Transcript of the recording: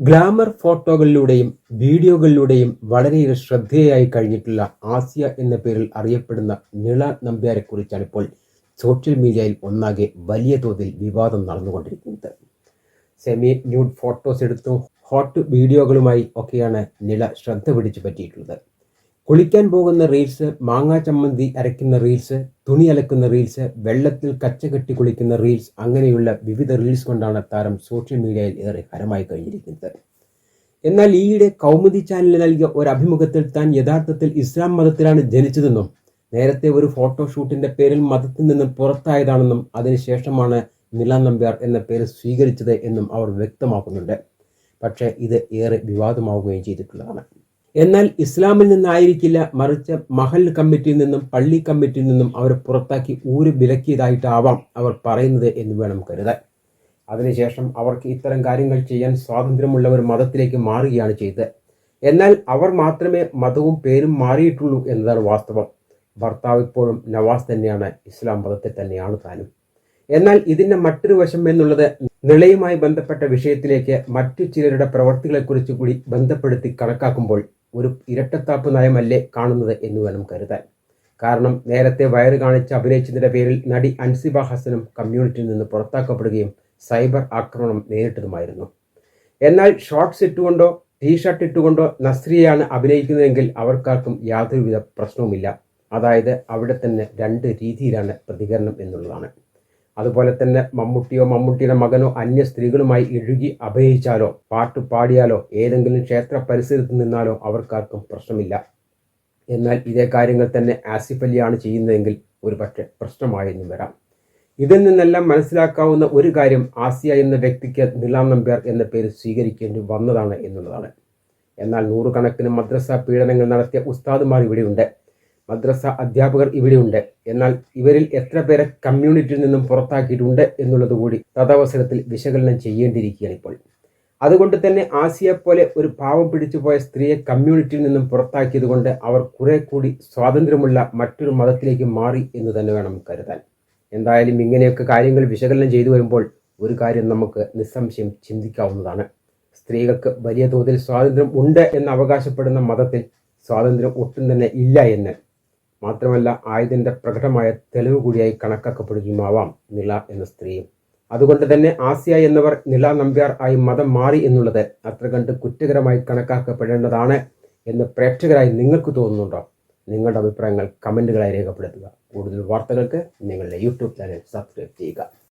Glamour ഫോട്ടോകളിലൂടെയും വീഡിയോകളിലൂടെയും വളരെയേറെ ശ്രദ്ധേയായി കഴിഞ്ഞിട്ടുള്ള ആസിയ എന്ന പേരിൽ അറിയപ്പെടുന്ന നിള നമ്പ്യാരെക്കുറിച്ചാണ് ഇപ്പോൾ സോഷ്യൽ മീഡിയയിൽ ഒന്നാകെ വലിയ തോതിൽ വിവാദം നടന്നുകൊണ്ടിരിക്കുന്നത്. സെമി ന്യൂഡ് ഫോട്ടോസ് എടുത്തും ഹോട്ട് വീഡിയോകളുമായി ഒക്കെയാണ് നിള ശ്രദ്ധ പിടിച്ചു പറ്റിയിട്ടുള്ളത്. കുളിക്കാൻ പോകുന്ന റീൽസ് മാങ്ങാ ചമ്മന്തി അരയ്ക്കുന്ന റീൽസ് തുണി അലക്കുന്ന റീൽസ് വെള്ളത്തിൽ കച്ച കെട്ടി കുളിക്കുന്ന റീൽസ് അങ്ങനെയുള്ള വിവിധ റീൽസ് കൊണ്ടാണ് താരം സോഷ്യൽ മീഡിയയിൽ ഏറെ ഹരമായി കഴിഞ്ഞിരിക്കുന്നത്. എന്നാൽ ഈയിടെ കൗമുദി ചാനലിന് നൽകിയ ഒരു അഭിമുഖത്തിൽ താൻ യഥാർത്ഥത്തിൽ ഇസ്ലാം മതത്തിലാണ് ജനിച്ചതെന്നും നേരത്തെ ഒരു ഫോട്ടോഷൂട്ടിന്റെ പേരിൽ മതത്തിൽ നിന്ന് പുറത്തായതാണെന്നും അതിനുശേഷമാണ് നില നമ്പ്യാർ എന്ന പേര് സ്വീകരിച്ചത് എന്നും അവർ വ്യക്തമാക്കുന്നുണ്ട്. പക്ഷേ ഇത് ഏറെ വിവാദമാവുകയും ചെയ്തിട്ടുള്ളതാണ്. എന്നാൽ ഇസ്ലാമിൽ നിന്നായിരിക്കില്ല മറിച്ച് മഹൽ കമ്മിറ്റിയിൽ നിന്നും പള്ളി കമ്മിറ്റിയിൽ നിന്നും അവർ പുറത്താക്കി ഊര് വിലക്കിയതായിട്ടാവാം അവർ പറയുന്നത് എന്ന് വേണം കരുതാൻ. അതിനുശേഷം അവർക്ക് ഇത്തരം കാര്യങ്ങൾ ചെയ്യാൻ സ്വാതന്ത്ര്യമുള്ള ഒരു മതത്തിലേക്ക് മാറുകയാണ് ചെയ്തത്. എന്നാൽ അവർ മാത്രമേ മതവും പേരും മാറിയിട്ടുള്ളൂ എന്നതാണ് വാസ്തവം. ഭർത്താവ് ഇപ്പോഴും നവാസ് തന്നെയാണ് ഇസ്ലാം മതത്തിൽ തന്നെയാണ് താനും. എന്നാൽ ഇതിന്റെ മറ്റൊരു വശം എന്നുള്ളത് നിളയുമായി ബന്ധപ്പെട്ട വിഷയത്തിലേക്ക് മറ്റു ചിലരുടെ പ്രവർത്തികളെക്കുറിച്ച് കൂടി ബന്ധപ്പെടുത്തി കണക്കാക്കുമ്പോൾ ഒരു ഇരട്ടത്താപ്പ് നയമല്ലേ കാണുന്നത് എന്ന് വേണം കരുതാൻ. കാരണം നേരത്തെ വയറ് കാണിച്ച് അഭിനയിച്ചതിന്റെ പേരിൽ നടി അൻസിബ ഹസനും കമ്മ്യൂണിറ്റിയിൽ നിന്ന് പുറത്താക്കപ്പെടുകയും സൈബർ ആക്രമണം നേരിട്ടതുമായിരുന്നു. എന്നാൽ ഷോർട്ട്സ് ഇട്ടുകൊണ്ടോ ടീഷർട്ട് ഇട്ടുകൊണ്ടോ നസ്രിയാണ് അഭിനയിക്കുന്നതെങ്കിൽ അവർക്കാർക്കും യാതൊരുവിധ പ്രശ്നവുമില്ല. അതായത് അവിടെ തന്നെ രണ്ട് രീതിയിലാണ് പ്രതികരണം എന്നുള്ളതാണ്. അതുപോലെ തന്നെ മമ്മൂട്ടിയോ മമ്മൂട്ടിയുടെ മകനോ അന്യ സ്ത്രീകളുമായി ഇഴുകി അഭയിച്ചാലോ പാട്ട് പാടിയാലോ ഏതെങ്കിലും ക്ഷേത്ര പരിസരത്ത് നിന്നാലോ അവർക്കാർക്കും പ്രശ്നമില്ല. എന്നാൽ ഇതേ കാര്യങ്ങൾ തന്നെ ആസിഫ് അലിയാണ് ചെയ്യുന്നതെങ്കിൽ ഒരു പക്ഷേ പ്രശ്നമായെന്നും വരാം. ഇതിൽ നിന്നെല്ലാം മനസ്സിലാക്കാവുന്ന ഒരു കാര്യം ആസിയ എന്ന വ്യക്തിക്ക് നിലാം നമ്പ്യാർ എന്ന പേര് സ്വീകരിക്കേണ്ടി വന്നതാണ് എന്നുള്ളതാണ്. എന്നാൽ നൂറുകണക്കിന് മദ്രസ പീഡനങ്ങൾ നടത്തിയ ഉസ്താദുമാർ ഇവിടെയുണ്ട്. മദ്രസ അധ്യാപകർ ഇവിടെയുണ്ട്. എന്നാൽ ഇവരിൽ എത്ര പേരെ കമ്മ്യൂണിറ്റിയിൽ നിന്നും പുറത്താക്കിയിട്ടുണ്ട് എന്നുള്ളത് കൂടി തഥാവസരത്തിൽ വിശകലനം ചെയ്യേണ്ടിയിരിക്കുകയാണ് ഇപ്പോൾ. അതുകൊണ്ട് തന്നെ ആസിയെ പോലെ ഒരു പാവം പിടിച്ചുപോയ സ്ത്രീയെ കമ്മ്യൂണിറ്റിയിൽ നിന്നും പുറത്താക്കിയത് കൊണ്ട് അവർ കുറെ കൂടി സ്വാതന്ത്ര്യമുള്ള മറ്റൊരു മതത്തിലേക്ക് മാറി എന്ന് തന്നെ വേണം കരുതാൻ. എന്തായാലും ഇങ്ങനെയൊക്കെ കാര്യങ്ങൾ വിശകലനം ചെയ്തു വരുമ്പോൾ ഒരു കാര്യം നമുക്ക് നിസ്സംശയം ചിന്തിക്കാവുന്നതാണ്. സ്ത്രീകൾക്ക് വലിയ തോതിൽ സ്വാതന്ത്ര്യം ഉണ്ട് എന്ന് അവകാശപ്പെടുന്ന മതത്തിൽ സ്വാതന്ത്ര്യം ഒട്ടും തന്നെ ഇല്ല എന്ന് മാത്രമല്ല ആയുധന്റെ പ്രകടമായ തെളിവ് കൂടിയായി കണക്കാക്കപ്പെടുകയുമാവാം നിള എന്ന സ്ത്രീയും അതുകൊണ്ട് തന്നെ ആസിയ എന്നവർ നില നമ്പ്യാർ ആയി മതം മാറി എന്നുള്ളത് അത്ര കണ്ട് കുറ്റകരമായി കണക്കാക്കപ്പെടേണ്ടതാണ് എന്ന് പ്രേക്ഷകരായി നിങ്ങൾക്ക് തോന്നുന്നുണ്ടോ? നിങ്ങളുടെ അഭിപ്രായങ്ങൾ കമന്റുകളായി രേഖപ്പെടുത്തുക. കൂടുതൽ വാർത്തകൾക്ക് നിങ്ങളുടെ യൂട്യൂബ് ചാനൽ സബ്സ്ക്രൈബ് ചെയ്യുക.